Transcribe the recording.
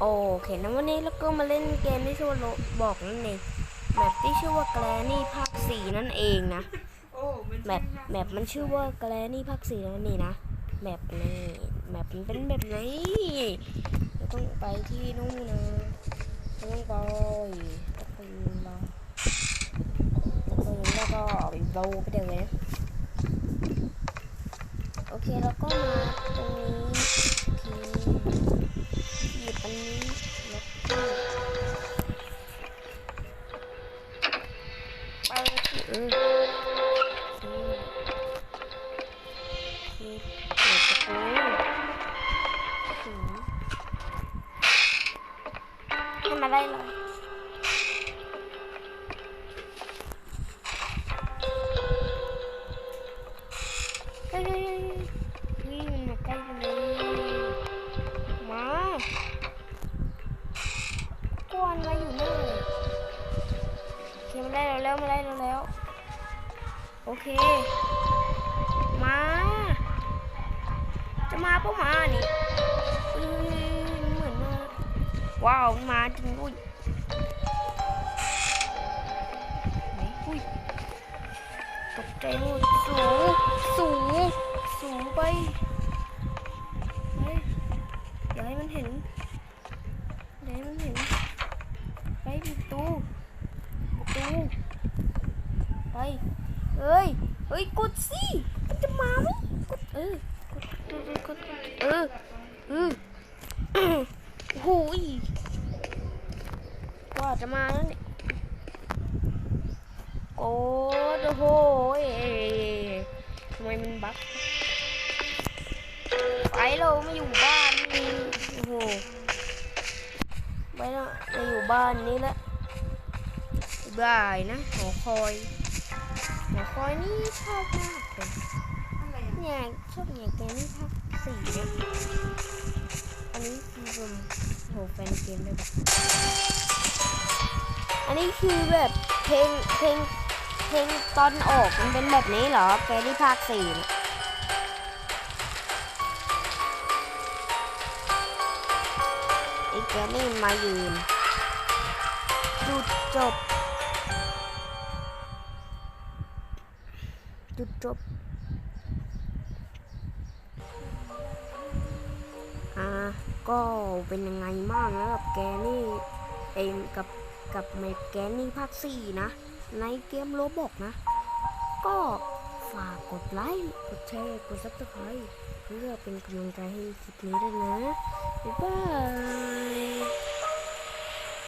โอเคนะวันนี้เราก็มาเล่นเกมที่ชื่อว่าบอกนั่นเองแบบที่ชื่อว่าแกลนี่ภาคสี่นั่นเองนะแมปแมปมันชื่อว่าแกลนี่ภาคสี่นั่นนี่นะแมปนี่แมปมันเป็นแบบไหนเราต้องไปที่นู่นนะต้องไปก็ไปมาแล้วก็แล้วก็ไปโบไปเดี๋ยวเลยโอเคแล้วก็มาตรงนี้ ใกล้กันเลยมากวนมาอยู่นี่โอเคมาได้แอเค มา จะมาปะมานี่เหมือนมาว้าวมาจริงด้วยไหนอุ้ยตกใจหมดสูง สูง สูงไปเฮ้ยอย่าให้มันเห็นอย่าให้มันเห็น ไปปิดตูประตูไป เฮ้ย เฮ้ย กดสิมันจะมาไหมกดเออ กด กด กด เออเออโอ้ยกว่าจะมาแล้วเนี่ยโอ้โหยทำไมมันบั๊กไปเราไม่อยู่บ้านนี่โอ้โหไปแล้วมาอยู่บ้านนี้แล้วบายนะหอคอย หอคอยนี่ชอบมากเลยอะไรอะเนี่ยชอบเนี่ยเกมนี่ภาคสี่เนี่ยอันนี้คือผมโหแฟนเกมเลยแบบอันนี้คือแบบเพลงเพลงเพลงตอนออกมันเป็นแบบนี้เหรอแกที่ภาคสี่เนี่ยไอ้แกนี่มายืนจุดจบ จุดจบ อ่า ก็เป็นยังไงบ้างนะกับแกนี่เองกับกับเมดแกนี่ภาคสี่นะ ในเกมโรบอกนะ ก็ฝากกดไลค์ กดแชร์ กดซับสไครต์เพื่อเป็นกำลังใจให้คลิปนี้ด้วยนะ บ๊ายบาย